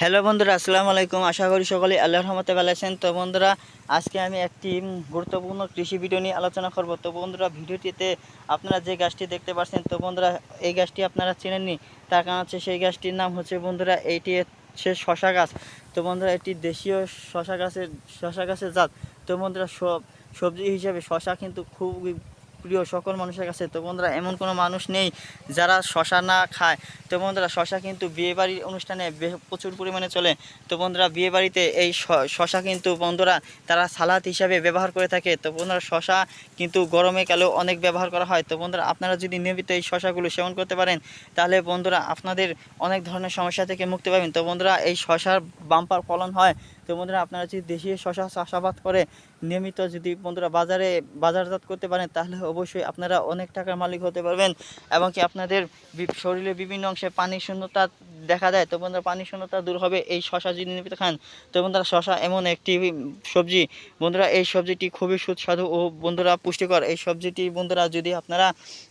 Hello বন্ধুরা, আসসালামু আলাইকুম। আশা করি সকলে আল্লাহ রহমতে ভালো আছেন। তো বন্ধুরা, আজকে আমি একটি গুরুত্বপূর্ণ কৃষি ভিডিও নিয়ে আলোচনা করব। তো বন্ধুরা, ভিডিওটিতে আপনারা যে গাছটি দেখতে পাচ্ছেন, তো বন্ধুরা, এই গাছটি আপনারা চেনেননি। তার কারণ হচ্ছে সেই গাছটির নাম হচ্ছে বন্ধুরা এইটি হচ্ছে শশা গাছ। তো বন্ধুরা, এটি দেশীয় শশা গাছের শশা গাছের জাত। তো বন্ধুরা, সব, সবজি হিসেবে শশা কিন্তু খুবই প্রিয় সকল মানুষের কাছে, তো বন্ধুরা, এমন কোনো মানুষ নেই যারা শশা না খায়। তো বন্ধুরা, শশা কিন্তু বিয়েবাড়ির অনুষ্ঠানে প্রচুর পরিমাণে চলে। তো বন্ধুরা, বিয়েবাড়িতে এই শশা কিন্তু বন্ধুরা, তারা সালাদ হিসাবে ব্যবহার করে থাকে। তো বন্ধুরা, শশা কিন্তু গরমে কালেও অনেক ব্যবহার করা হয়। তো বন্ধুরা, আপনারা যদি নিয়মিত এই শশাগুলো সেবন করতে পারেন, তাহলে বন্ধুরা, আপনাদের অনেক ধরনের সমস্যা থেকে মুক্তি পাবেন। তো বন্ধুরা, এই শশার বাম্পার ফলন হয়। তো বন্ধুরা, আপনারা যদি দেশীয় শশা চাষাবাদ করে, নিয়মিত যদি বন্ধুরা বাজারে বাজারজাত করতে পারেন, তাহলে অবশ্যই আপনারা অনেক টাকার মালিক হতে পারবেন এবং কি আপনাদের শরীরে বিভিন্ন অংশে পানি শূন্যতা দেখা দেয়। তো বন্ধুরা পানি শূন্যতা দূর হবে এই শশা যদি নিয়মিত খান। তো বন্ধুরা, শশা এমন একটি সবজি। বন্ধুরা, এই সবজিটি খুবই সুস্বাদু ও বন্ধুরা পুষ্টিকর। এই সবজিটি বন্ধুরা, যদি আপনারা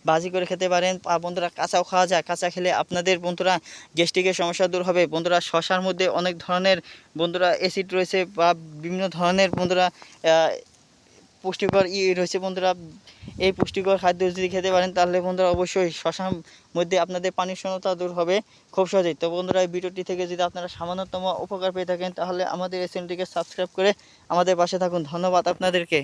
ভাজি করে খেতে পারেন বন্ধুরা কাঁচাও খাওয়া যায়, কাঁচা খেলে আপনাদের বন্ধুরা গ্যাস্ট্রিকের সমস্যা দূর হবে। বন্ধুরা, শশার মধ্যে অনেক ধরনের বন্ধুরা অ্যাসিড রয়েছে বা বিভিন্ন ধরনের বন্ধুরা পুষ্টিকর ই রয়েছে বন্ধুরা। এই পুষ্টিকর খাদ্য যদি খেতে পারেন, তাহলে বন্ধুরা অবশ্যই শশার মধ্যে আপনাদের পানির শূন্যতা দূর হবে খুব সহজেই। তো বন্ধুরা, এই ভিডিওটি থেকে যদি আপনারা সামান্যতম উপকার পেয়ে থাকেন, তাহলে আমাদের এই চ্যানেলটিকে সাবস্ক্রাইব করে আমাদের পাশে থাকুন। ধন্যবাদ আপনাদেরকে।